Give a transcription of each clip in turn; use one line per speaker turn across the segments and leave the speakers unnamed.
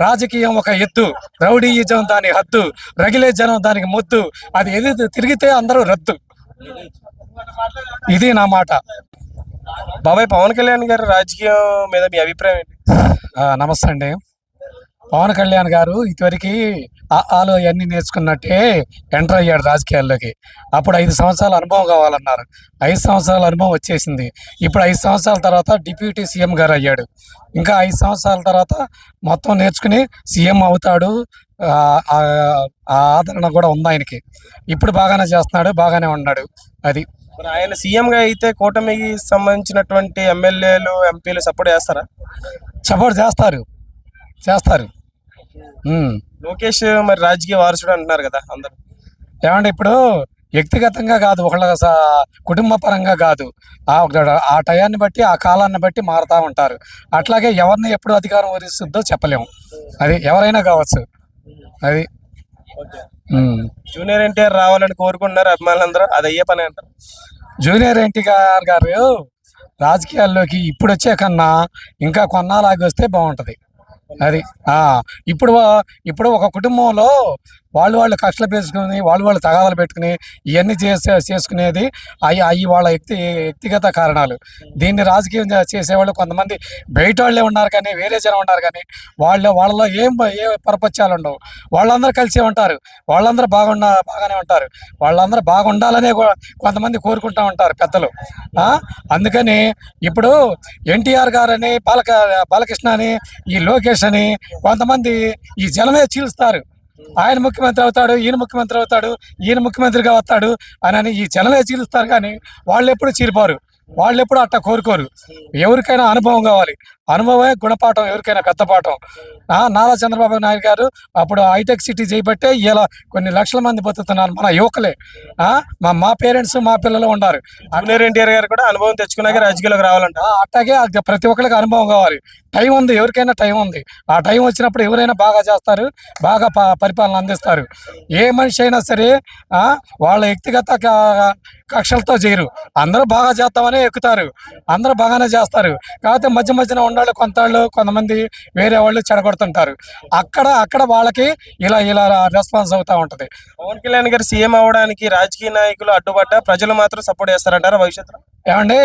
రాజకీయం ఒక ఎత్తు రౌడీయిజం దాని హద్దు రగిలే జనం దానికి మొత్తు అది ఎది తిరిగితే అందరూ రద్దు. ఇది నా మాట.
బాబాయ్ పవన్ కళ్యాణ్ గారి రాజకీయం మీద మీ అభిప్రాయం ఏంటి?
ఆ, నమస్తే అండి. పవన్ కళ్యాణ్ గారు ఇదివరకు ఆలో అవన్నీ నేర్చుకున్నట్టే ఎంటర్ అయ్యాడు రాజకీయాల్లోకి. అప్పుడు ఐదు సంవత్సరాల అనుభవం కావాలన్నారు. ఐదు సంవత్సరాల అనుభవం వచ్చేసింది. ఇప్పుడు ఐదు సంవత్సరాల తర్వాత డిప్యూటీ సీఎం గారు అయ్యాడు. ఇంకా ఐదు సంవత్సరాల తర్వాత మొత్తం నేర్చుకుని సీఎం అవుతాడు. ఆదరణ కూడా ఉంది ఆయనకి. ఇప్పుడు బాగానే చేస్తున్నాడు బాగానే ఉన్నాడు. అది.
మరి ఆయన సీఎం గా అయితే కూటమికి సంబంధించినటువంటి ఎమ్మెల్యేలు ఎంపీలు సపోర్ట్ చేస్తారా?
సపోర్ట్ చేస్తారు. చేస్తారు.
లోకేష్ మరి రాజకీయ వారసుడు అంటున్నారు కదా అందరు.
ఏమంటే ఇప్పుడు వ్యక్తిగతంగా కాదు ఒకళ్ళ కుటుంబ పరంగా కాదు. ఆ ఒక- ఆ టయాన్ని బట్టి ఆ కాలాన్ని బట్టి మారుతా ఉంటారు. అట్లాగే ఎవరిని ఎప్పుడు అధికారం వరిస్తుందో చెప్పలేము. అది ఎవరైనా కావచ్చు. అది. ఉమ్.
జూనియర్ ఎన్టీఆర్ రావాలని కోరుకుంటున్నారు అభిమానులందరూ. అది అయ్యే పని అంటారు.
జూనియర్ ఎన్టీఆర్ గారు రాజకీయాల్లోకి ఇప్పుడు వచ్చే కన్నా ఇంకా కొన్నాళ్ళకి వస్తే బాగుంటది. అది. ఆ ఇప్పుడు ఇప్పుడు ఒక కుటుంబంలో వాళ్ళు వాళ్ళు కక్షలు పెంచుకుని వాళ్ళు వాళ్ళు తగాదాలు పెట్టుకుని ఇవన్నీ చేసే చేసుకునేది అవి అవి వాళ్ళ వ్యక్తి వ్యక్తిగత కారణాలు. దీన్ని రాజకీయం చేసేవాళ్ళు కొంతమంది బయట వాళ్ళే ఉన్నారు కానీ వేరే జనం ఉన్నారు కానీ వాళ్ళ వాళ్ళలో ఏం ఏ పరపత్యాలు ఉండవు. వాళ్ళందరూ కలిసే ఉంటారు. వాళ్ళందరూ బాగుండ బాగానే ఉంటారు. వాళ్ళందరూ బాగుండాలనే కొంతమంది కోరుకుంటా ఉంటారు పెద్దలు? అందుకని ఇప్పుడు ఎన్టీఆర్ గారని బాలక బాలకృష్ణ అని ఈ లోకేష్ అని కొంతమంది ఈ జనమే చీల్స్తారు. ఆయన ముఖ్యమంత్రి అవుతాడు ఈయన ముఖ్యమంత్రి అవుతాడు ఈయన ముఖ్యమంత్రిగా వస్తాడు అని అని ఈ జనమే చీలుస్తారు కానీ వాళ్ళు ఎప్పుడు చీలిపోరు వాళ్ళు ఎప్పుడు అట్ట కోరుకోరు. ఎవరికైనా అనుభవం కావాలి. అనుభవమే గుణపాఠం ఎవరికైనా పెద్ద పాఠం. నారా చంద్రబాబు నాయుడు గారు అప్పుడు హైటెక్ సిటీ చేయబట్టే ఇలా కొన్ని లక్షల మంది బతుకుతున్నారు మన యువకులే. మా మా పేరెంట్స్ మా పిల్లలు ఉన్నారు
జూనియర్ ఎన్టీఆర్ గారు కూడా అనుభవం తెచ్చుకున్నాక రాజకీయాలకు రావాలంట.
అది ప్రతి ఒక్కరికి అనుభవం కావాలి. టైం ఉంది ఎవరికైనా టైం ఉంది. ఆ టైం వచ్చినప్పుడు ఎవరైనా బాగా చేస్తారు బాగా పరిపాలన అందిస్తారు. ఏ మనిషి అయినా సరే వాళ్ళ వ్యక్తిగత కక్షలతో చేయరు. అందరూ బాగా చేస్తామనే ఎక్కుతారు. అందరూ బాగానే చేస్తారు. కాకపోతే మధ్య మధ్యన ఉన్నాళ్ళు కొంతాళ్ళు కొంతమంది వేరే వాళ్ళు చెడగొడుతుంటారు. అక్కడ అక్కడ వాళ్ళకి ఇలా ఇలా రెస్పాన్స్ అవుతా ఉంటది.
పవన్ కళ్యాణ్ గారు సీఎం అవడానికి రాజకీయ నాయకులు అడ్డుపడ్డా ప్రజలు మాత్రం సపోర్ట్ చేస్తారంటారా భవిష్యత్తులో?
ఏమండి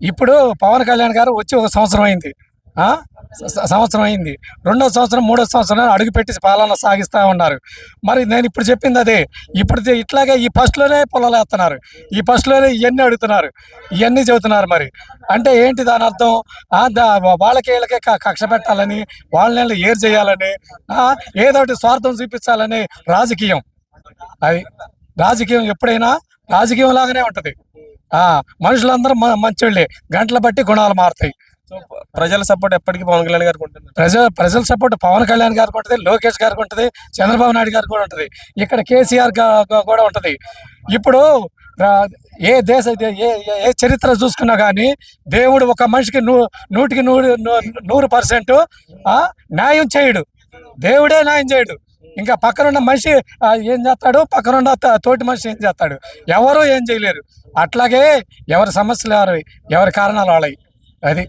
ఇప్పుడు పవన్ కళ్యాణ్ గారు వచ్చి ఒక సంవత్సరం అయింది. సంవత్సరం అయింది. రెండో సంవత్సరం మూడో సంవత్సరం అడుగు పెట్టి పాలన సాగిస్తూ ఉన్నారు. మరి నేను ఇప్పుడు చెప్పింది అదే. ఇప్పుడు ఇట్లాగే ఈ ఫస్ట్లోనే పొలాలు వేస్తున్నారు. ఈ ఫస్ట్లోనే ఇవన్నీ అడుగుతున్నారు. ఇవన్నీ చెబుతున్నారు మరి. అంటే ఏంటి దాని అర్థం? దా- వాళ్ళకి వీళ్ళకే క- కక్ష పెట్టాలని వాళ్ళని ఏర్ చేయాలని ఏదోటి ఏదో ఒకటి స్వార్థం చూపించాలని రాజకీయం. అది రాజకీయం ఎప్పుడైనా రాజకీయం లాగానే ఉంటుంది. మనుషులందరూ మ- మంచోళ్ళే. గంటల బట్టి గుణాలు మారుతాయి.
ప్రజల సపోర్ట్ ఎప్పటికీ పవన్ కళ్యాణ్ గారికి ఉంటుంది.
ప్రజల ప్రజల సపోర్ట్ పవన్ కళ్యాణ్ గారికి ఉంటుంది లోకేష్ గారికి ఉంటుంది చంద్రబాబు నాయుడు గారికి కూడా ఉంటుంది. ఇక్కడ కేసీఆర్ కూడా ఉంటుంది. ఇప్పుడు ఏ దేశ ఏ ఏ- చరిత్ర చూసుకున్నా కానీ దేవుడు ఒక మనిషికి నూ నూటికి నూరు నూ- నూరు పర్సెంట్ న్యాయం చేయడు. దేవుడే న్యాయం చేయడు. ఇంకా పక్కనున్న మనిషి ఏం చేస్తాడు? పక్కనున్న తోటి మనిషి ఏం చేస్తాడు? ఎవరు ఏం చేయలేరు. అట్లాగే ఎవరి సమస్యలు ఎవరి ఎవరి కారణాలు వాళ్ళవి. అది.